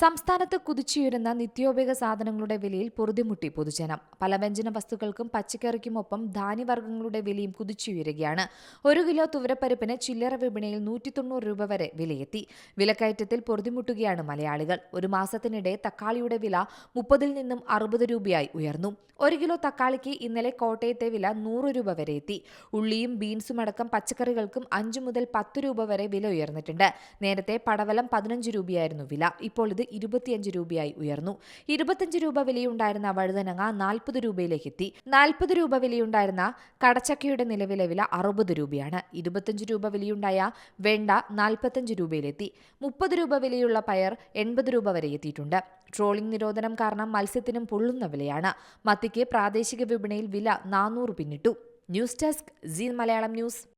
സംസ്ഥാനത്ത് കുതിച്ചുയരുന്ന നിത്യോപയോഗ സാധനങ്ങളുടെ വിലയിൽ പൊറുതിമുട്ടി പൊതുജനം. പല വ്യഞ്ജന വസ്തുക്കൾക്കും പച്ചക്കറിക്കുമൊപ്പം ധാന്യവർഗങ്ങളുടെ വിലയും കുതിച്ചുയരുകയാണ്. ഒരു കിലോ തുവരപ്പരിപ്പിന് ചില്ലറ വിപണിയിൽ നൂറ്റി തൊണ്ണൂറ് രൂപ വരെ വിലയെത്തി. വിലക്കയറ്റത്തിൽ പൊറുതിമുട്ടുകയാണ് മലയാളികൾ. ഒരു മാസത്തിനിടെ തക്കാളിയുടെ വില മുപ്പതിൽ നിന്നും അറുപത് രൂപയായി ഉയർന്നു. ഒരു കിലോ തക്കാളിക്ക് ഇന്നലെ കോട്ടയത്തെ വില നൂറ് രൂപ വരെ എത്തി. ഉള്ളിയും ബീൻസും അടക്കം പച്ചക്കറികൾക്കും അഞ്ചു മുതൽ പത്ത് രൂപ വരെ വില ഉയർന്നിട്ടുണ്ട്. നേരത്തെ പടവലം പതിനഞ്ച് രൂപയായിരുന്നു വില. ഇപ്പോൾ ഇത് ഇരുപത്തിയഞ്ച് രൂപയായി ഉയർന്നു. ഇരുപത്തിയഞ്ച് രൂപ വിലയുണ്ടായിരുന്ന വഴുതനങ്ങ നാൽപ്പത് രൂപയിലേക്ക് എത്തി നാൽപ്പത് രൂപ വിലയുണ്ടായിരുന്ന കടച്ചക്കയുടെ നിലവിലെ വില അറുപത് രൂപയാണ്. ഇരുപത്തിയഞ്ച് രൂപ വിലയുണ്ടായ വെണ്ട നാൽപ്പത്തഞ്ച് രൂപയിലെത്തി. മുപ്പത് രൂപ വിലയുള്ള പയർ എൺപത് രൂപ വരെ എത്തിയിട്ടുണ്ട്. ട്രോളിംഗ് നിരോധനം കാരണം മത്സ്യത്തിനും പൊള്ളുന്ന വിലയാണ്. മത്തിക്ക് പ്രാദേശിക വിപണിയിൽ വില നാനൂറ് പിന്നിട്ടു. ന്യൂസ് ഡെസ്ക് സീൻ മലയാളം ന്യൂസ്.